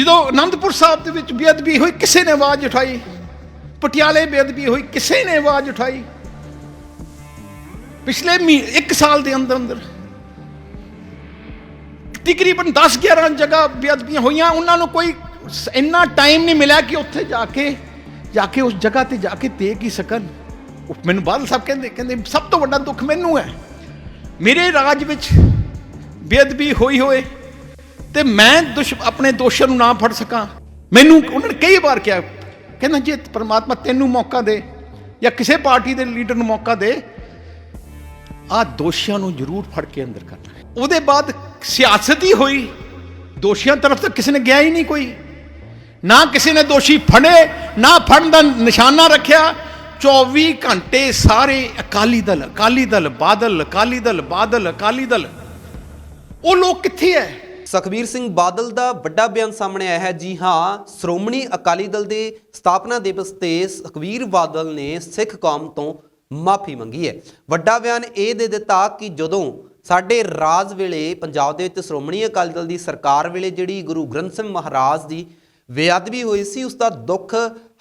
ਜਦੋਂ ਆਨੰਦਪੁਰ ਸਾਹਿਬ ਦੇ ਵਿੱਚ ਬੇਅਦਬੀ ਹੋਈ, ਕਿਸੇ ਨੇ ਆਵਾਜ਼ ਉਠਾਈ। ਪਟਿਆਲੇ ਬੇਅਦਬੀ ਹੋਈ, ਕਿਸੇ ਨੇ ਆਵਾਜ਼ ਉਠਾਈ। ਪਿਛਲੇ ਮਹੀ- ਇੱਕ ਸਾਲ ਦੇ ਅੰਦਰ ਅੰਦਰ ਤਕਰੀਬਨ 10 11 ਜਗ੍ਹਾ ਬੇਅਦਬੀਆਂ ਹੋਈਆਂ। ਉਹਨਾਂ ਨੂੰ ਕੋਈ ਇੰਨਾ ਟਾਈਮ ਨਹੀਂ ਮਿਲਿਆ ਕਿ ਉੱਥੇ ਜਾ ਕੇ ਜਾ ਕੇ ਉਸ ਜਗ੍ਹਾ ਤੇ ਜਾ ਕੇ ਦੇਖ ਹੀ ਸਕਣ। ਉਹ ਮੈਨੂੰ ਬਾਦਲ ਸਾਹਿਬ ਕਹਿੰਦੇ ਕਹਿੰਦੇ, ਸਭ ਤੋਂ ਵੱਡਾ ਦੁੱਖ ਮੈਨੂੰ ਹੈ। ਮੇਰੇ ਰਾਜ ਵਿੱਚ ਬੇਅਦਬੀ ਹੋਈ ਹੋਏ ਤੇ ਮੈਂ ਦੁਸ਼ ਆਪਣੇ ਦੋਸ਼ਾਂ ਨੂੰ ਨਾ ਫੜ ਸਕਾਂ। ਮੈਨੂੰ ਉਹਨਾਂ ਨੇ ਕਈ ਵਾਰ ਕਿਹਾ, ਕਹਿੰਦਾ ਜੇ ਪਰਮਾਤਮਾ ਤੈਨੂੰ ਮੌਕਾ ਦੇ ਜਾਂ ਕਿਸੇ ਪਾਰਟੀ ਦੇ ਲੀਡਰ ਨੂੰ ਮੌਕਾ ਦੇ, ਆ ਦੋਸ਼ੀਆਂ ਨੂੰ ਜ਼ਰੂਰ ਫੜ ਕੇ ਅੰਦਰ ਕਰਨਾ ਉਹਦੇ ਬਾਅਦ ਸਿਆਸਤ ਹੀ ਹੋਈ। ਦੋਸ਼ੀਆਂ ਤਰਫ ਤਾਂ ਕਿਸੇ ਨੇ ਗਿਆ ਹੀ ਨਹੀਂ ਕੋਈ। ਨਾ ਕਿਸੇ ਨੇ ਦੋਸ਼ੀ ਫੜੇ, ਨਾ ਫੜਨ ਦਾ ਨਿਸ਼ਾਨਾ ਰੱਖਿਆ। 24 ਘੰਟੇ ਸਾਰੇ ਅਕਾਲੀ ਦਲ ਅਕਾਲੀ ਦਲ, ਬਾਦਲ, ਅਕਾਲੀ ਦਲ, ਬਾਦਲ, ਅਕਾਲੀ ਦਲ। ਉਹ ਲੋਕ ਕਿੱਥੇ ਹੈ ਸੁਖਬੀਰ ਸਿੰਘ ਬਾਦਲ ਦਾ ਵੱਡਾ ਬਿਆਨ ਸਾਹਮਣੇ ਆਇਆ ਹੈ। ਜੀ ਹਾਂ, ਸ਼੍ਰੋਮਣੀ ਅਕਾਲੀ ਦਲ ਦੇ ਸਥਾਪਨਾ ਦਿਵਸ ਤੇ ਸੁਖਬੀਰ ਬਾਦਲ ਨੇ ਸਿੱਖ ਕੌਮ ਤੋਂ ਮਾਫੀ ਮੰਗੀ ਹੈ। ਵੱਡਾ ਬਿਆਨ ਇਹ ਦੇ ਦਿੱਤਾ ਕਿ ਜਦੋਂ ਸਾਡੇ ਰਾਜ ਵੇਲੇ ਪੰਜਾਬ ਦੇ ਵਿੱਚ ਸ਼੍ਰੋਮਣੀ ਅਕਾਲੀ ਦਲ ਦੀ ਸਰਕਾਰ ਵੇਲੇ ਜਿਹੜੀ ਗੁਰੂ ਗ੍ਰੰਥ ਸਾਹਿਬ ਮਹਾਰਾਜ ਦੀ ਬੇਅਦਬੀ ਹੋਈ ਸੀ, ਉਸ ਦਾ ਦੁੱਖ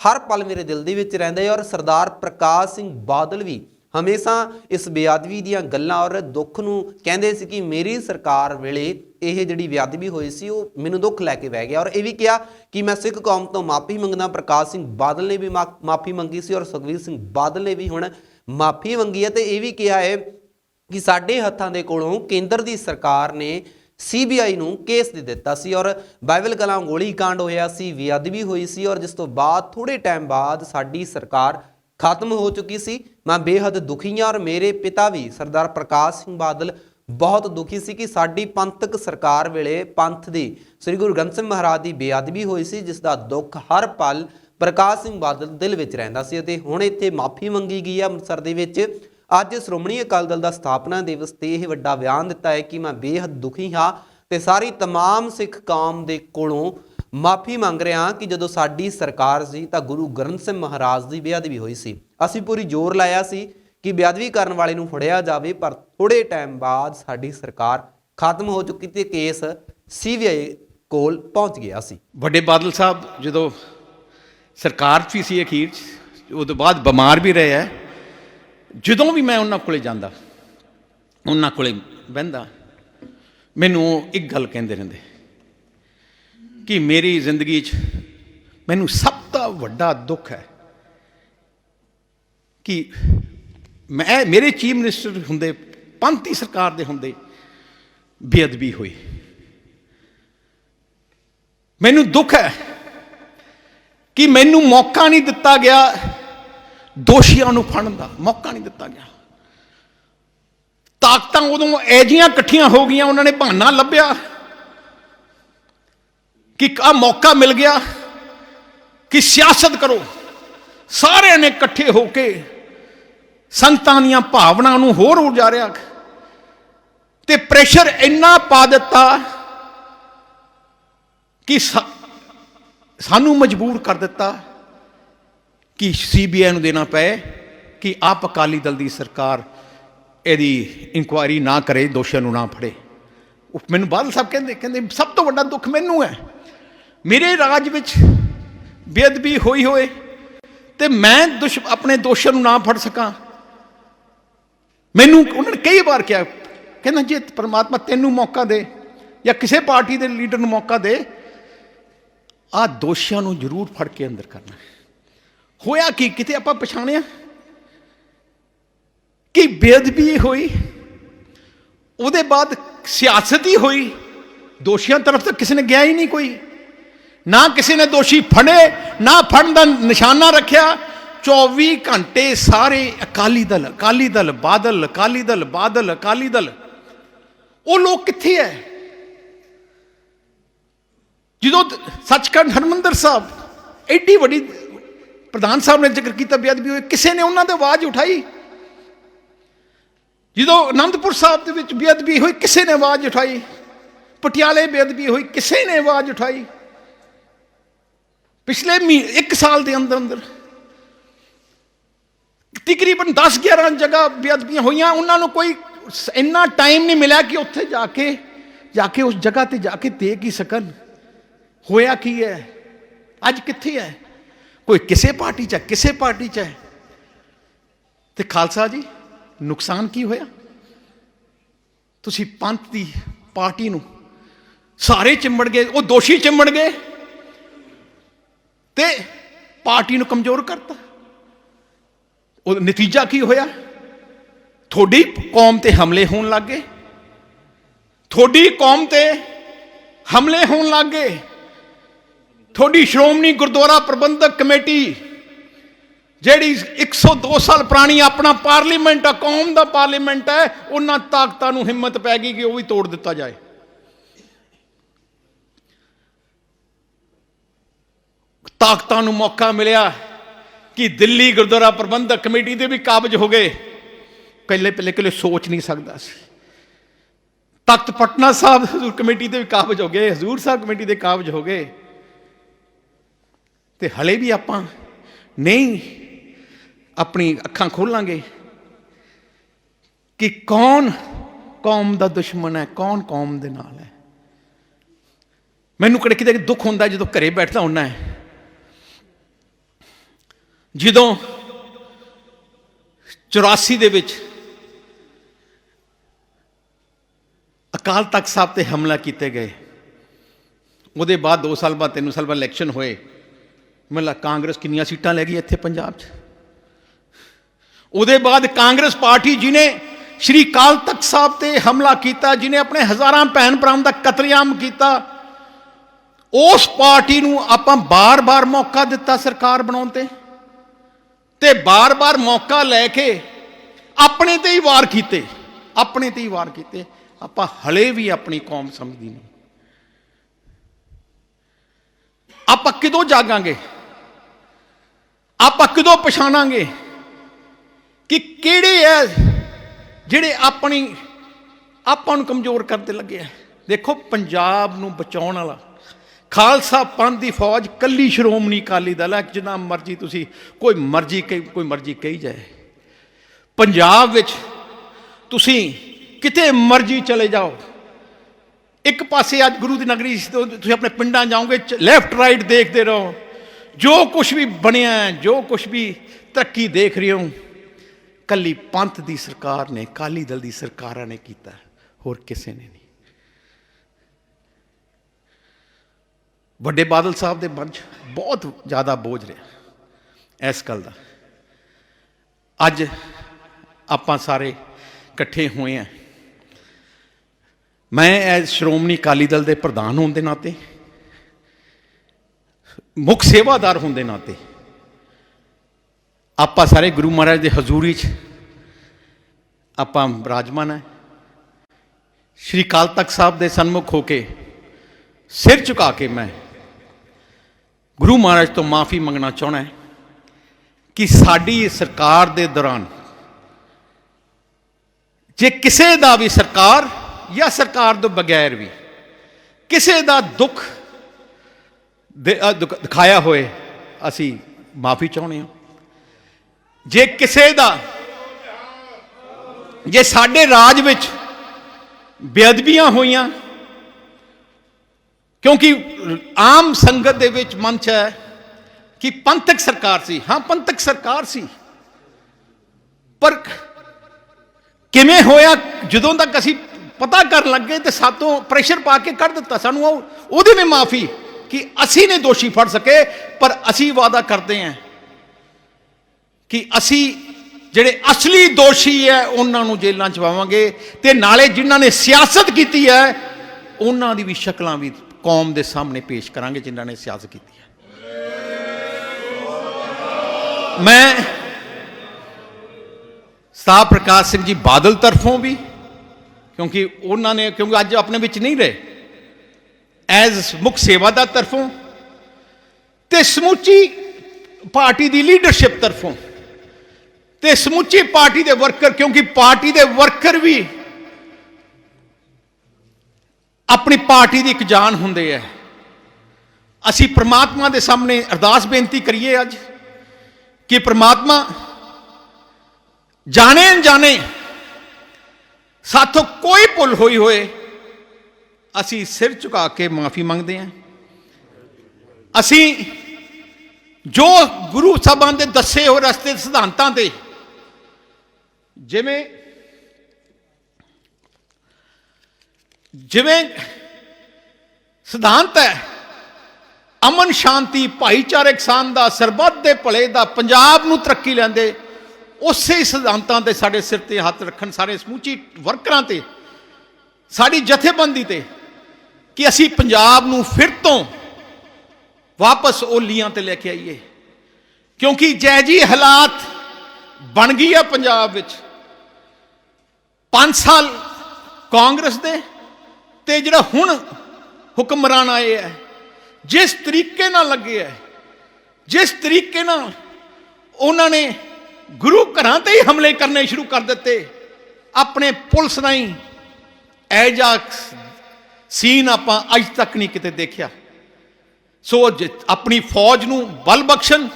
ਹਰ ਪਲ ਮੇਰੇ ਦਿਲ ਦੇ ਵਿੱਚ ਰਹਿੰਦਾ ਹੈ ਔਰ ਸਰਦਾਰ ਪ੍ਰਕਾਸ਼ ਸਿੰਘ ਬਾਦਲ ਵੀ ਹਮੇਸ਼ਾ ਇਸ ਬੇਅਦਬੀ ਦੀਆਂ ਗੱਲਾਂ ਔਰ ਦੁੱਖ ਨੂੰ ਕਹਿੰਦੇ ਸੀ ਕਿ ਮੇਰੀ ਸਰਕਾਰ ਵੇਲੇ ਇਹ ਜਿਹੜੀ ਬੇਅਦਬੀ ਹੋਈ ਸੀ, ਉਹ ਮੈਨੂੰ ਦੁੱਖ ਲੈ ਕੇ ਬਹਿ ਗਿਆ। ਔਰ ਇਹ ਵੀ ਕਿਹਾ ਕਿ ਮੈਂ ਸਿੱਖ ਕੌਮ ਤੋਂ ਮਾਫੀ ਮੰਗਦਾ, ਪ੍ਰਕਾਸ਼ ਸਿੰਘ ਬਾਦਲ ਨੇ ਵੀ ਮਾਫੀ ਮੰਗੀ ਸੀ ਔਰ ਸੁਖਵੀਰ ਸਿੰਘ ਬਾਦਲ ਨੇ ਵੀ ਹੁਣ ਮਾਫੀ ਮੰਗੀ ਹੈ। ਤੇ ਇਹ ਵੀ ਕਿਹਾ ਹੈ ਕਿ ਸਾਡੇ ਹੱਥਾਂ ਦੇ ਕੋਲੋਂ ਕੇਂਦਰ ਦੀ ਸਰਕਾਰ ਨੇ ਸੀਬੀਆਈ ਨੂੰ ਕੇਸ ਦੇ ਦਿੱਤਾ ਸੀ ਔਰ ਬਾਈਬਲ ਕਲਾਂ ਗੋਲੀ ਕਾਂਡ ਹੋਇਆ ਸੀ, ਬੇਅਦਬੀ ਹੋਈ ਸੀ ਔਰ ਜਿਸ ਤੋਂ ਬਾਅਦ ਥੋੜੇ ਟਾਈਮ ਬਾਅਦ ਸਾਡੀ ਸਰਕਾਰ ਖਤਮ ਹੋ ਚੁੱਕੀ ਸੀ ਮੈਂ ਬੇਹੱਦ ਦੁਖੀ ਹਾਂ ਔਰ ਮੇਰੇ ਪਿਤਾ ਵੀ ਸਰਦਾਰ ਪ੍ਰਕਾਸ਼ ਸਿੰਘ ਬਾਦਲ ਬਹੁਤ ਦੁਖੀ ਸੀ ਕਿ ਸਾਡੀ ਪੰਥਕ ਸਰਕਾਰ ਵੇਲੇ ਪੰਥ ਦੀ ਸ੍ਰੀ ਗੁਰੂ ਗ੍ਰੰਥ ਸਾਹਿਬ ਮਹਾਰਾਜ ਦੀ ਬੇਅਦਬੀ ਹੋਈ ਸੀ ਜਿਸ ਦਾ ਦੁੱਖ ਹਰ ਪਲ ਪ੍ਰਕਾਸ਼ ਸਿੰਘ ਬਾਦਲ ਦਿਲ ਵਿੱਚ ਰਹਿੰਦਾ ਸੀ ਅਤੇ ਹੁਣ ਇੱਥੇ ਮਾਫੀ ਮੰਗੀ ਗਈ ਹੈ ਅੰਮ੍ਰਿਤਸਰ ਦੇ ਵਿੱਚ ਅੱਜ ਸ਼੍ਰੋਮਣੀ ਅਕਾਲੀ ਦਲ ਦਾ ਸਥਾਪਨਾ ਦਿਵਸ ਤੇ ਇਹ ਵੱਡਾ ਬਿਆਨ ਦਿੱਤਾ ਹੈ ਕਿ ਮੈਂ ਬੇਹੱਦ ਦੁਖੀ ਹਾਂ ਤੇ ਸਾਰੀ तमाम ਸਿੱਖ ਕੌਮ ਦੇ ਕੋਲੋਂ ਮਾਫੀ ਮੰਗ ਰਿਹਾ ਹਾਂ ਕਿ ਜਦੋਂ ਸਾਡੀ ਸਰਕਾਰ ਸੀ ਤਾਂ ਗੁਰੂ ਗ੍ਰੰਥ ਸਾਹਿਬ ਮਹਾਰਾਜ ਦੀ ਬੇਅਦਬੀ ਹੋਈ ਸੀ। ਅਸੀਂ ਪੂਰੀ ਜ਼ੋਰ ਲਾਇਆ ਸੀ ਕਿ ਬੇਅਦਬੀ ਕਰਨ ਵਾਲੇ ਨੂੰ ਫੜਿਆ ਜਾਵੇ, ਪਰ ਥੋੜੇ ਟਾਈਮ ਬਾਅਦ ਸਾਡੀ ਸਰਕਾਰ ਖਤਮ ਹੋ ਚੁੱਕੀ ਤੇ ਕੇਸ ਸੀਬੀਆਈ ਕੋਲ ਪਹੁੰਚ ਗਿਆ ਸੀ। ਵੱਡੇ ਬਾਦਲ ਸਾਹਿਬ, ਜਦੋਂ ਸਰਕਾਰ 'ਚ ਵੀ ਸੀ ਅਖੀਰ 'ਚ, ਉਹ ਤੋਂ ਬਾਅਦ ਬਿਮਾਰ ਵੀ ਰਹੇ ਹੈ ਜਦੋਂ ਵੀ ਮੈਂ ਉਹਨਾਂ ਕੋਲੇ ਜਾਂਦਾ, ਉਹਨਾਂ ਕੋਲੇ ਬਹਿੰਦਾ, ਮੈਨੂੰ ਉਹ ਇੱਕ ਗੱਲ ਕਹਿੰਦੇ ਰਹਿੰਦੇ ਕਿ ਮੇਰੀ ਜ਼ਿੰਦਗੀ 'ਚ ਮੈਨੂੰ ਸਭ ਤੋਂ ਵੱਡਾ ਦੁੱਖ ਹੈ ਕਿ ਮੈਂ ਮੇਰੇ ਚੀਫ ਮਿਨਿਸਟਰ ਹੁੰਦੇ, ਪੰਥੀ ਸਰਕਾਰ ਦੇ ਹੁੰਦੇ ਬੇਅਦਬੀ ਹੋਈ। ਮੈਨੂੰ ਦੁੱਖ ਹੈ ਕਿ ਮੈਨੂੰ ਮੌਕਾ ਨਹੀਂ ਦਿੱਤਾ ਗਿਆ ਦੋਸ਼ੀਆਂ ਨੂੰ ਫੜਨ ਦਾ, ਮੌਕਾ ਨਹੀਂ ਦਿੱਤਾ ਗਿਆ। ਤਾਕਤਾਂ ਉਦੋਂ ਐਜੀਆਂ ਇਕੱਠੀਆਂ ਹੋ ਗਈਆਂ, ਉਹਨਾਂ ਨੇ ਬਹਾਨਾ ਲੱਭਿਆ। ਕਿ ਆ ਮੌਕਾ ਮਿਲ ਗਿਆ ਕਿ ਸਿਆਸਤ ਕਰੋ। ਸਾਰਿਆਂ ਨੇ ਇਕੱਠੇ ਹੋ ਕੇ ਸੰਗਤਾਂ ਦੀਆਂ ਭਾਵਨਾਵਾਂ ਨੂੰ ਹੋਰ ਉਜਾਰਿਆ। ਤੇ ਪ੍ਰੈਸ਼ਰ ਇੰਨਾ ਪਾ ਦਿੱਤਾ ਕਿ ਸਾਨੂੰ ਮਜਬੂਰ ਕਰ ਦਿੱਤਾ ਕਿ ਸੀਬੀਆਈ ਨੂੰ ਦੇਣਾ ਪਏ ਕਿ ਆਪ ਅਕਾਲੀ ਦਲ ਦੀ ਸਰਕਾਰ ਇਹਦੀ ਇਨਕੁਆਇਰੀ ਨਾ ਕਰੇ, ਦੋਸ਼ੀਆਂ ਨੂੰ ਨਾ ਫੜੇ। ਉਹ ਮੈਨੂੰ ਬਾਦਲ ਸਾਹਿਬ ਕਹਿੰਦੇ ਕਹਿੰਦੇ ਸਭ ਤੋਂ ਵੱਡਾ ਦੁੱਖ ਮੈਨੂੰ ਹੈ। ਮੇਰੇ ਰਾਜ ਵਿੱਚ ਬੇਅਦਬੀ ਹੋਈ ਹੋਏ ਤੇ ਮੈਂ ਦੁਸ਼ ਆਪਣੇ ਦੋਸ਼ਾਂ ਨੂੰ ਨਾ ਫੜ ਸਕਾਂ। ਮੈਨੂੰ ਉਹਨਾਂ ਨੇ ਕਈ ਵਾਰ ਕਿਹਾ, ਕਹਿੰਦਾ ਜੇ ਪ੍ਰਮਾਤਮਾ ਤੈਨੂੰ ਮੌਕਾ ਦੇ ਜਾਂ ਕਿਸੇ ਪਾਰਟੀ ਦੇ ਲੀਡਰ ਨੂੰ ਮੌਕਾ ਦੇ ਆ ਦੋਸ਼ੀਆਂ ਨੂੰ ਜ਼ਰੂਰ ਫੜ ਕੇ ਅੰਦਰ ਕਰਨਾ। ਹੋਇਆ ਕੀ? ਕਿਤੇ ਆਪਾਂ ਪਛਾਣਿਆ ਕਿ ਬੇਅਦਬੀ ਹੋਈ, ਉਹਦੇ ਬਾਅਦ ਸਿਆਸਤ ਹੀ ਹੋਈ। ਦੋਸ਼ੀਆਂ ਤਰਫ ਤਾਂ ਕਿਸੇ ਨੇ ਗਿਆ ਹੀ ਨਹੀਂ ਕੋਈ। ਨਾ ਕਿਸੇ ਨੇ ਦੋਸ਼ੀ ਫੜੇ, ਨਾ ਫੜਨ ਦਾ ਨਿਸ਼ਾਨਾ ਰੱਖਿਆ। 24 ਘੰਟੇ ਸਾਰੇ ਅਕਾਲੀ ਦਲ ਅਕਾਲੀ ਦਲ, ਬਾਦਲ, ਅਕਾਲੀ ਦਲ, ਬਾਦਲ, ਅਕਾਲੀ ਦਲ। ਉਹ ਲੋਕ ਕਿੱਥੇ ਹੈ ਜਦੋਂ ਸੱਚਖੰਡ ਹਰਮੰਦਰ ਸਾਹਿਬ ਐਡੀ ਵੱਡੀ ਪ੍ਰਧਾਨ ਸਾਹਿਬ ਨੇ ਜ਼ਿਕਰ ਕੀਤਾ ਬੇਅਦਬੀ ਹੋਈ, ਕਿਸੇ ਨੇ ਉਹਨਾਂ ਤੇ ਆਵਾਜ਼ ਉਠਾਈ? ਜਦੋਂ ਆਨੰਦਪੁਰ ਸਾਹਿਬ ਦੇ ਵਿੱਚ ਬੇਅਦਬੀ ਹੋਈ, ਕਿਸੇ ਨੇ ਆਵਾਜ਼ ਉਠਾਈ? ਪਟਿਆਲੇ ਬੇਅਦਬੀ ਹੋਈ, ਕਿਸੇ ਨੇ ਆਵਾਜ਼ ਉਠਾਈ? ਪਿਛਲੇ ਮਹੀ- ਇੱਕ ਸਾਲ ਦੇ ਅੰਦਰ ਅੰਦਰ। ਤਕਰੀਬਨ 10 11 ਜਗ੍ਹਾ ਬੇਅਦਬੀਆਂ ਹੋਈਆਂ। ਉਹਨਾਂ ਨੂੰ ਕੋਈ ਇੰਨਾ ਟਾਈਮ ਨਹੀਂ ਮਿਲਿਆ ਕਿ ਉੱਥੇ ਜਾ ਕੇ ਜਾ ਕੇ ਉਸ ਜਗ੍ਹਾ ਤੇ ਜਾ ਕੇ ਦੇਖ ਹੀ ਸਕਣ। ਹੋਇਆ ਕੀ ਹੈ? ਅੱਜ ਕਿੱਥੇ ਹੈ? ਕੋਈ ਕਿਸੇ ਪਾਰਟੀ 'ਚ ਹੈ, ਕਿਸੇ ਪਾਰਟੀ 'ਚ ਹੈ। ਤੇ ਖਾਲਸਾ ਜੀ, ਨੁਕਸਾਨ ਕੀ ਹੋਇਆ? ਤੁਸੀਂ ਪੰਥ ਦੀ ਪਾਰਟੀ ਨੂੰ ਸਾਰੇ ਚਿੰਬੜ ਗਏ, ਉਹ ਦੋਸ਼ੀ ਚਿੰਬੜ ਗਏ। ਤੇ ਪਾਰਟੀ ਨੂੰ ਕਮਜ਼ੋਰ ਕਰਤਾ। ਉਹ ਨਤੀਜਾ ਕੀ ਹੋਇਆ? ਤੁਹਾਡੀ ਕੌਮ ਤੇ ਹਮਲੇ ਹੋਣ ਲੱਗੇ ਤੁਹਾਡੀ ਕੌਮ ਤੇ ਹਮਲੇ ਹੋਣ ਲੱਗੇ ਤੁਹਾਡੀ ਸ਼੍ਰੋਮਣੀ ਗੁਰਦੁਆਰਾ ਪ੍ਰਬੰਧਕ ਕਮੇਟੀ, ਜਿਹੜੀ 102 ਸਾਲ ਪੁਰਾਣੀ ਆਪਣਾ ਪਾਰਲੀਮੈਂਟ ਆ, ਕੌਮ ਦਾ ਪਾਰਲੀਮੈਂਟ ਹੈ, ਉਹਨਾਂ ਤਾਕਤਾਂ ਨੂੰ ਹਿੰਮਤ ਪੈ ਗਈ ਕਿ ਉਹ ਵੀ ਤੋੜ ਦਿੱਤਾ ਜਾਏ। ਤਾਕਤਾਂ ਨੂੰ ਮੌਕਾ ਮਿਲਿਆ ਕਿ ਦਿੱਲੀ ਗੁਰਦੁਆਰਾ ਪ੍ਰਬੰਧਕ ਕਮੇਟੀ ਦੇ ਵੀ ਕਾਬਜ ਹੋ ਗਏ। ਪਹਿਲੇ ਪਹਿਲੇ ਕਿਲੇ ਸੋਚ ਨਹੀਂ ਸਕਦਾ ਸੀ। ਤਖਤ ਪਟਨਾ ਸਾਹਿਬ ਹਜ਼ੂਰ ਕਮੇਟੀ ਦੇ ਵੀ ਕਾਬਜ ਹੋ ਗਏ, ਹਜ਼ੂਰ ਸਾਹਿਬ ਕਮੇਟੀ ਦੇ ਕਾਬਜ ਹੋ ਗਏ। ਤੇ ਹਲੇ ਵੀ ਆਪਾਂ ਨਹੀਂ ਆਪਣੀ ਅੱਖਾਂ ਖੋਲਾਂਗੇ ਕਿ ਕੌਣ ਕੌਮ ਦਾ ਦੁਸ਼ਮਣ ਹੈ, ਕੌਣ ਕੌਮ ਦੇ ਨਾਲ ਹੈ। ਮੈਨੂੰ ਕਿਹੜੇ ਕਿਤੇ ਦੁੱਖ ਹੁੰਦਾ ਜਦੋਂ ਘਰੇ ਬੈਠਦਾ ਹੁੰਦਾ ਹੈ। ਜਦੋਂ 84 ਦੇ ਵਿੱਚ ਅਕਾਲ ਤਖਤ ਸਾਹਿਬ ਤੇ ਹਮਲਾ ਕੀਤੇ ਗਏ, ਉਹਦੇ ਬਾਅਦ 2 ਸਾਲ ਬਾਅਦ 3 ਸਾਲ ਬਾਅਦ ਇਲੈਕਸ਼ਨ ਹੋਏ ਮੈਨੂੰ ਲੱਗਾ ਕਾਂਗਰਸ ਕਿੰਨੀਆਂ ਸੀਟਾਂ ਲੈ ਗਈ ਇੱਥੇ ਪੰਜਾਬ 'ਚ? ਉਹਦੇ ਬਾਅਦ ਕਾਂਗਰਸ ਪਾਰਟੀ ਜਿਨੇ ਸ਼੍ਰੀ ਕਾਲ ਤਖਤ ਸਾਹਿਬ ਤੇ ਹਮਲਾ ਕੀਤਾ ਜਿਨੇ ਆਪਣੇ ਹਜ਼ਾਰਾਂ ਭੈਣ ਭਰਾਵਾਂ ਦਾ ਕਤਲੇਆਮ ਕੀਤਾ, ਉਸ ਪਾਰਟੀ ਨੂੰ ਆਪਾਂ ਬਾਰ-ਬਾਰ ਮੌਕਾ ਦਿੱਤਾ ਸਰਕਾਰ ਬਣਾਉਣ ਤੇ। ਤੇ ਬਾਰ-ਬਾਰ ਮੌਕਾ ਲੈ ਕੇ ਆਪਣੇ ਤੇ ਹੀ ਵਾਰ ਕੀਤੇ, ਆਪਣੇ ਤੇ ਹੀ ਵਾਰ ਕੀਤੇ। ਆਪਾਂ ਹਲੇ ਵੀ ਆਪਣੀ ਕੌਮ ਸਮਝਦੀ ਨਹੀਂ। ਆਪਾਂ ਕਿਦੋਂ ਜਾਗਾਂਗੇ? ਆਪਾਂ ਕਿਦੋਂ ਪਛਾਣਾਂਗੇ ਕਿ ਕਿਹੜੇ ਐ ਜਿਹੜੇ ਆਪਣੀ, ਆਪਾਂ ਨੂੰ ਕਮਜ਼ੋਰ ਕਰਨ 'ਤੇ ਲੱਗੇ ਆ? ਦੇਖੋ, ਪੰਜਾਬ ਨੂੰ ਬਚਾਉਣ ਵਾਲਾ ਖਾਲਸਾ ਪੰਥ ਦੀ ਫੌਜ ਕੱਲੀ ਸ਼੍ਰੋਮਣੀ ਅਕਾਲੀ ਦਲ ਹੈ ਜਿੰਨਾ ਮਰਜ਼ੀ ਤੁਸੀਂ ਕੋਈ ਮਰਜ਼ੀ ਕਹੀ ਕੋਈ ਮਰਜ਼ੀ ਕਹੀ ਜਾਏ। ਪੰਜਾਬ ਵਿੱਚ ਤੁਸੀਂ ਕਿਤੇ ਮਰਜ਼ੀ ਚਲੇ ਜਾਓ। ਇੱਕ ਪਾਸੇ ਅੱਜ ਗੁਰੂ ਦੀ ਨਗਰੀ ਸੀ ਤੁਸੀਂ ਆਪਣੇ ਪਿੰਡਾਂ ਜਾਓਗੇ ਲੈਫਟ ਰਾਈਟ ਦੇਖਦੇ ਰਹੋ। ਜੋ ਕੁਝ ਵੀ ਬਣਿਆ ਹੈ, ਜੋ ਕੁਝ ਵੀ ਤਰੱਕੀ ਦੇਖ ਰਹੇ ਹੋ ਕੱਲੀ ਪੰਥ ਦੀ ਸਰਕਾਰ ਨੇ ਕਾਲੀ ਦਲ ਦੀ ਸਰਕਾਰਾਂ ਨੇ ਕੀਤਾ। ਹੋਰ ਕਿਸੇ ਨੇ ਨਹੀਂ। ਵੱਡੇ ਬਾਦਲ ਸਾਹਿਬ ਦੇ ਮਨ 'ਚ ਬਹੁਤ ਜ਼ਿਆਦਾ ਬੋਝ ਰਿਹਾ ਇਸ ਗੱਲ ਦਾ। ਅੱਜ ਆਪਾਂ ਸਾਰੇ ਇਕੱਠੇ ਹੋਏ ਆ ਮੈਂ ਐਸ ਸ਼੍ਰੋਮਣੀ ਅਕਾਲੀ ਦਲ ਦੇ ਪ੍ਰਧਾਨ ਹੋਣ ਦੇ ਨਾਤੇ, ਮੁੱਖ ਸੇਵਾਦਾਰ ਹੋਣ ਦੇ ਨਾਤੇ, ਆਪਾਂ ਸਾਰੇ ਗੁਰੂ ਮਹਾਰਾਜ ਦੇ ਹਜ਼ੂਰੀ 'ਚ ਆਪਾਂ ਬਿਰਾਜਮਾਨ ਹੈ। ਸ਼੍ਰੀ ਕਾਲ ਤਖਤ ਸਾਹਿਬ ਦੇ ਸਨਮੁਖ ਹੋ ਕੇ ਸਿਰ ਝੁਕਾ ਕੇ ਮੈਂ ਗੁਰੂ ਮਹਾਰਾਜ ਤੋਂ ਮਾਫੀ ਮੰਗਣਾ ਚਾਹਣਾ ਹੈ ਕਿ ਸਾਡੀ ਸਰਕਾਰ ਦੇ ਦੌਰਾਨ ਜੇ ਕਿਸੇ ਦਾ ਵੀ ਸਰਕਾਰ ਜਾਂ ਸਰਕਾਰ ਤੋਂ ਬਗੈਰ ਵੀ ਕਿਸੇ ਦਾ ਦੁੱਖ ਦੁੱਖ ਦਿਖਾਇਆ ਹੋਏ, ਅਸੀਂ ਮਾਫੀ ਚਾਹੁੰਦੇ ਹਾਂ। ਜੇ ਕਿਸੇ ਦਾ ਜੇ ਸਾਡੇ ਰਾਜ ਵਿੱਚ ਬੇਅਦਬੀਆਂ ਹੋਈਆਂ ਕਿਉਂਕਿ ਆਮ ਸੰਗਤ ਦੇ ਵਿੱਚ ਮਨ ਚ ਹੈ ਕਿ ਪੰਥਕ ਸਰਕਾਰ ਸੀ। ਹਾਂ, ਪੰਥਕ ਸਰਕਾਰ ਸੀ। ਪਰ ਕਿਵੇਂ ਹੋਇਆ? ਜਦੋਂ ਤੱਕ ਅਸੀਂ ਪਤਾ ਕਰਨ ਲੱਗੇ ਤੇ ਸਾਤੋਂ ਪ੍ਰੈਸ਼ਰ ਪਾ ਕੇ ਕੱਢ ਦਿੱਤਾ। ਸਾਨੂੰ ਉਹ ਉਹਦੀ ਵੀ ਮਾਫੀ ਕਿ ਅਸੀਂ ਨੇ ਦੋਸ਼ੀ ਫੜ ਸਕੇ, ਪਰ ਅਸੀਂ ਵਾਅਦਾ ਕਰਦੇ ਹਾਂ ਕਿ ਅਸੀਂ ਜਿਹੜੇ ਅਸਲੀ ਦੋਸ਼ੀ ਹੈ, ਉਹਨਾਂ ਨੂੰ ਜੇਲ੍ਹਾਂ ਚ ਪਾਵਾਂਗੇ ਤੇ ਨਾਲੇ ਜਿਨ੍ਹਾਂ ਨੇ ਸਿਆਸਤ ਕੀਤੀ ਹੈ, ਉਹਨਾਂ ਦੀ ਵੀ ਸ਼ਕਲਾਂ ਵੀ ਕੌਮ ਦੇ ਸਾਹਮਣੇ ਪੇਸ਼ ਕਰਾਂਗੇ ਜਿਨ੍ਹਾਂ ਨੇ ਸਿਆਸਤ ਕੀਤੀ ਹੈ। ਮੈਂ ਸਤਾ ਪ੍ਰਕਾਸ਼ ਸਿੰਘ ਜੀ ਬਾਦਲ ਤਰਫੋਂ ਵੀ, ਕਿਉਂਕਿ ਉਹਨਾਂ ਨੇ, ਕਿਉਂਕਿ ਅੱਜ ਆਪਣੇ ਵਿੱਚ ਨਹੀਂ ਰਹੇ, ਐਜ਼ ਮੁੱਖ ਸੇਵਾਦਾਰ ਤਰਫੋਂ ਤੇ ਸਮੁੱਚੀ ਪਾਰਟੀ ਦੀ ਲੀਡਰਸ਼ਿਪ ਤਰਫੋਂ ਤੇ ਸਮੁੱਚੀ ਪਾਰਟੀ ਦੇ ਵਰਕਰ, ਕਿਉਂਕਿ ਪਾਰਟੀ ਦੇ ਵਰਕਰ ਵੀ ਆਪਣੀ ਪਾਰਟੀ ਦੀ ਇੱਕ ਜਾਨ ਹੁੰਦੇ ਹੈ ਅਸੀਂ ਪ੍ਰਮਾਤਮਾ ਦੇ ਸਾਹਮਣੇ ਅਰਦਾਸ ਬੇਨਤੀ ਕਰੀਏ ਅੱਜ ਕਿ ਪ੍ਰਮਾਤਮਾ ਜਾਣੇ ਜਾਣੇ ਸਾਥੋਂ ਕੋਈ ਭੁੱਲ ਹੋਈ ਹੋਏ, ਅਸੀਂ ਸਿਰ ਝੁਕਾ ਕੇ ਮਾਫੀ ਮੰਗਦੇ ਹਾਂ ਅਸੀਂ ਜੋ ਗੁਰੂ ਸਾਹਿਬਾਨ ਦੇ ਦੱਸੇ ਹੋਏ ਰਸਤੇ ਸਿਧਾਂਤਾਂ ਤੇ ਜਿਵੇਂ ਜਿਵੇਂ ਸਿਧਾਂਤ ਹੈ, ਅਮਨ ਸ਼ਾਂਤੀ, ਭਾਈਚਾਰਕ ਸਾਂਝ ਦਾ ਸਰਬੱਤ ਦੇ ਭਲੇ ਦਾ ਪੰਜਾਬ ਨੂੰ ਤਰੱਕੀ ਲੈਂਦੇ, ਉਸੇ ਸਿਧਾਂਤਾਂ ਤੇ ਸਾਡੇ ਸਿਰ ਤੇ ਹੱਥ ਰੱਖਣ, ਸਾਰੇ ਸਮੂਚੀ ਵਰਕਰਾਂ ਤੇ, ਸਾਡੀ ਜਥੇਬੰਦੀ ਤੇ, ਕਿ ਅਸੀਂ ਪੰਜਾਬ ਨੂੰ ਫਿਰ ਤੋਂ ਵਾਪਸ ਓਲੀਆਂ ਤੇ ਲੈ ਕੇ ਆਈਏ। ਕਿਉਂਕਿ ਜੈ ਜੀ ਹਾਲਾਤ ਬਣ ਗਈ ਆ ਪੰਜਾਬ ਵਿੱਚ 5 ਸਾਲ ਕਾਂਗਰਸ ਦੇ ਤੇ ਜਿਹੜਾ ਹੁਣ ਹੁਕਮਰਾਨ ਆਏ ਹੈ, ਜਿਸ ਤਰੀਕੇ ਨਾਲ ਲੱਗੇ ਹੈ, ਜਿਸ ਤਰੀਕੇ ਨਾਲ ਉਹਨਾਂ ਨੇ ਗੁਰੂ ਘਰਾਂ ਤੇ ਹੀ ਹਮਲੇ ਕਰਨੇ ਸ਼ੁਰੂ ਕਰ ਦਿੱਤੇ, ਆਪਣੇ ਪੁਲਿਸ ਰਾਹੀਂ ਐਜਾ ਸੀਨ ਆਪਾਂ ਅੱਜ ਤੱਕ ਨਹੀਂ ਕਿਤੇ ਦੇਖਿਆ। ਸੋ ਜ- ਆਪਣੀ ਫੌਜ ਨੂੰ ਬਲ ਬਖਸ਼ਣ,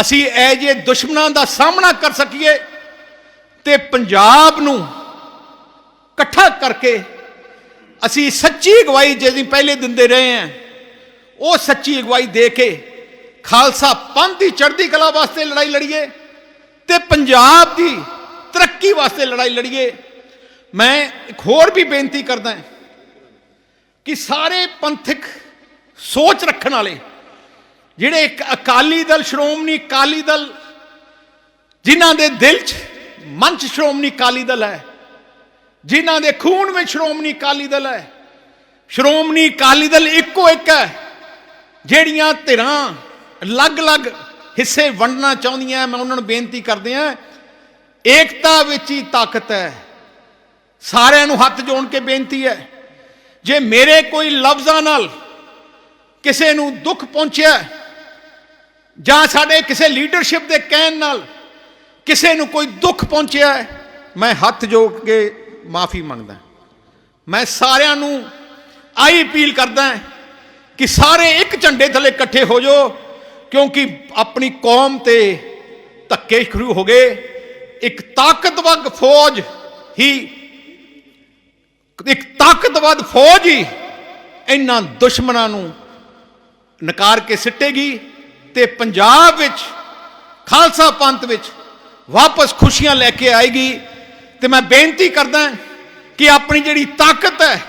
ਅਸੀਂ ਇਹ ਜੇ ਦੁਸ਼ਮਣਾਂ ਦਾ ਸਾਹਮਣਾ ਕਰ ਸਕੀਏ ਤੇ ਪੰਜਾਬ ਨੂੰ ਇਕੱਠਾ ਕਰਕੇ ਅਸੀਂ ਸੱਚੀ ਅਗਵਾਈ ਜਿਹਦੀ ਪਹਿਲੇ ਦਿੰਦੇ ਰਹੇ ਹਾਂ, ਉਹ ਸੱਚੀ ਅਗਵਾਈ ਦੇ ਕੇ ਖਾਲਸਾ ਪੰਥ ਦੀ ਚੜ੍ਹਦੀ ਕਲਾ ਵਾਸਤੇ ਲੜਾਈ ਲੜੀਏ ਤੇ ਪੰਜਾਬ ਦੀ ਤਰੱਕੀ ਵਾਸਤੇ ਲੜਾਈ ਲੜੀਏ। ਮੈਂ ਇੱਕ ਹੋਰ ਵੀ ਬੇਨਤੀ ਕਰਦਾ ਕਿ ਸਾਰੇ ਪੰਥਕ ਸੋਚ ਰੱਖਣ ਵਾਲੇ, ਜਿਹੜੇ ਅਕਾਲੀ ਦਲ ਸ਼੍ਰੋਮਣੀ ਅਕਾਲੀ ਦਲ, ਜਿਨ੍ਹਾਂ ਦੇ ਦਿਲ 'ਚ, ਮਨ 'ਚ ਸ਼੍ਰੋਮਣੀ ਅਕਾਲੀ ਦਲ ਹੈ ਜਿਨ੍ਹਾਂ ਦੇ ਖੂਨ ਵਿੱਚ ਸ਼੍ਰੋਮਣੀ ਅਕਾਲੀ ਦਲ ਹੈ। ਸ਼੍ਰੋਮਣੀ ਅਕਾਲੀ ਦਲ ਇੱਕੋ ਇੱਕ ਹੈ, ਜਿਹੜੀਆਂ ਧਿਰਾਂ ਅਲੱਗ-ਅਲੱਗ ਹਿੱਸੇ ਵੰਡਣਾ ਚਾਹੁੰਦੀਆਂ ਮੈਂ ਉਹਨਾਂ ਨੂੰ ਬੇਨਤੀ ਕਰਦੇ ਹਾਂ, ਏਕਤਾ ਵਿੱਚ ਹੀ ਤਾਕਤ ਹੈ। ਸਾਰਿਆਂ ਨੂੰ ਹੱਥ ਜੋੜ ਕੇ ਬੇਨਤੀ ਹੈ, ਜੇ ਮੇਰੇ ਕੋਈ ਲਫ਼ਜ਼ਾਂ ਨਾਲ ਕਿਸੇ ਨੂੰ ਦੁੱਖ ਪਹੁੰਚਿਆ ਜਾਂ ਸਾਡੇ ਕਿਸੇ ਲੀਡਰਸ਼ਿਪ ਦੇ ਕਹਿਣ ਨਾਲ ਕਿਸੇ ਨੂੰ ਕੋਈ ਦੁੱਖ ਪਹੁੰਚਿਆ ਮੈਂ ਹੱਥ ਜੋੜ ਕੇ ਮਾਫੀ ਮੰਗਦਾ। ਮੈਂ ਸਾਰਿਆਂ ਨੂੰ ਆਈ ਅਪੀਲ ਕਰਦਾ ਕਿ ਸਾਰੇ ਇੱਕ ਝੰਡੇ ਥੱਲੇ ਇਕੱਠੇ ਹੋ ਜਾਓ, ਕਿਉਂਕਿ ਆਪਣੀ ਕੌਮ ਤੇ ਧੱਕੇ ਸ਼ੁਰੂ ਹੋ ਗਏ। ਇੱਕ ਤਾਕਤਵਰ ਫੌਜ ਹੀ, ਇੱਕ ਤਾਕਤਵਰ ਫੌਜ ਹੀ ਇਹਨਾਂ ਦੁਸ਼ਮਣਾਂ ਨੂੰ ਨਕਾਰ ਕੇ ਸਿੱਟੇਗੀ ਤੇ ਪੰਜਾਬ ਵਿੱਚ, ਖਾਲਸਾ ਪੰਥ ਵਿੱਚ ਵਾਪਸ ਖੁਸ਼ੀਆਂ ਲੈ ਕੇ ਆਏਗੀ। ਤੇ ਮੈਂ ਬੇਨਤੀ ਕਰਦਾ ਕਿ ਆਪਣੀ ਜਿਹੜੀ ਤਾਕਤ ਹੈ,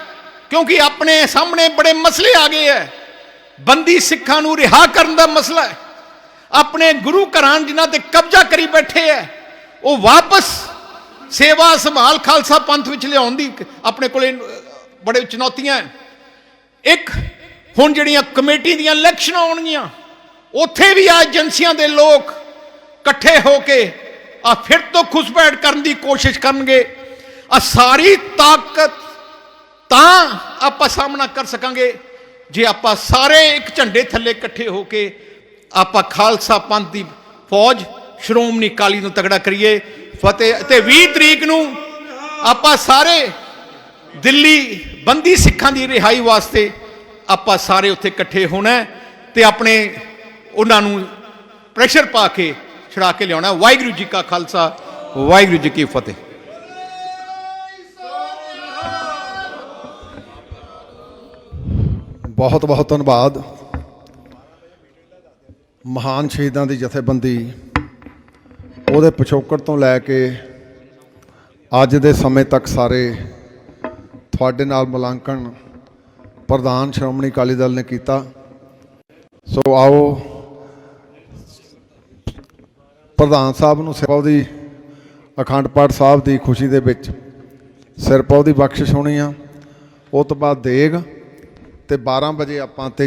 ਕਿਉਂਕਿ ਆਪਣੇ ਸਾਹਮਣੇ ਬੜੇ ਮਸਲੇ ਆ ਗਏ ਹੈ। ਬੰਦੀ ਸਿੱਖਾਂ ਨੂੰ ਰਿਹਾ ਕਰਨ ਦਾ ਮਸਲਾ ਹੈ। ਆਪਣੇ ਗੁਰੂ ਘਰਾਂ ਜਿਨ੍ਹਾਂ ਤੇ ਕਬਜ਼ਾ ਕਰੀ ਬੈਠੇ ਹੈ, ਉਹ ਵਾਪਸ ਸੇਵਾ ਸੰਭਾਲ ਖਾਲਸਾ ਪੰਥ ਵਿੱਚ ਲਿਆਉਣ ਦੀ ਆਪਣੇ ਕੋਲੇ ਬੜੇ ਚੁਣੌਤੀਆਂ ਹੈ ਇੱਕ, ਹੁਣ ਜਿਹੜੀਆਂ ਕਮੇਟੀ ਦੀਆਂ ਇਲੈਕਸ਼ਨਾਂ ਆਉਣਗੀਆਂ, ਉੱਥੇ ਵੀ ਆ ਏਜੰਸੀਆਂ ਦੇ ਲੋਕ ਇਕੱਠੇ ਹੋ ਕੇ ਆ ਫਿਰ ਤੋਂ ਖੁਸਪੈਠ ਕਰਨ ਦੀ ਕੋਸ਼ਿਸ਼ ਕਰਨਗੇ। ਆ ਸਾਰੀ ਤਾਕਤ ਤਾਂ ਆਪਾਂ ਸਾਹਮਣਾ ਕਰ ਸਕਾਂਗੇ। ਜੇ ਆਪਾਂ ਸਾਰੇ ਇੱਕ ਝੰਡੇ ਥੱਲੇ ਇਕੱਠੇ ਹੋ ਕੇ ਆਪਾਂ ਖਾਲਸਾ ਪੰਥ ਦੀ ਫੌਜ ਸ਼੍ਰੋਮਣੀ ਅਕਾਲੀ ਨੂੰ ਤਗੜਾ ਕਰੀਏ, ਫਤਿਹ ਤੇ 20 ਤਰੀਕ ਨੂੰ ਆਪਾਂ ਸਾਰੇ ਦਿੱਲੀ ਬੰਦੀ ਸਿੱਖਾਂ ਦੀ ਰਿਹਾਈ ਵਾਸਤੇ ਆਪਾਂ ਸਾਰੇ ਉੱਥੇ ਇਕੱਠੇ ਹੋਣਾ ਹੈ ਤੇ ਆਪਣੇ ਉਹਨਾਂ ਨੂੰ ਪ੍ਰੈਸ਼ਰ ਪਾ ਕੇ ਛੁਡਾ ਕੇ ਲਿਆਉਣਾ ਵਾਹਿਗੁਰੂ ਜੀ ਕਾ ਖਾਲਸਾ, ਵਾਹਿਗੁਰੂ ਜੀ ਕੀ ਫਤਿਹ। ਬਹੁਤ ਬਹੁਤ ਧੰਨਵਾਦ। ਮਹਾਨ ਸ਼ਹੀਦਾਂ ਦੀ ਜਥੇਬੰਦੀ, ਉਹਦੇ ਪਿਛੋਕੜ ਤੋਂ ਲੈ ਕੇ ਅੱਜ ਦੇ ਸਮੇਂ ਤੱਕ ਸਾਰੇ ਤੁਹਾਡੇ ਨਾਲ ਮੁਲਾਂਕਣ ਪ੍ਰਧਾਨ ਸ਼੍ਰੋਮਣੀ ਅਕਾਲੀ ਦਲ ਨੇ ਕੀਤਾ। ਸੋ ਆਓ ਪ੍ਰਧਾਨ ਸਾਹਿਬ ਨੂੰ ਸਿਰਪਾਉ ਦੀ, ਅਖੰਡ ਪਾਠ ਸਾਹਿਬ ਦੀ ਖੁਸ਼ੀ ਦੇ ਵਿੱਚ ਸਿਰਪਾਉ ਦੀ ਬਖਸ਼ਿਸ਼ ਹੋਣੀ ਆ। ਉਹ ਤੋਂ ਬਾਅਦ ਦੇਗ ਤੇ 12 ਵਜੇ ਆਪਾਂ ਤੇ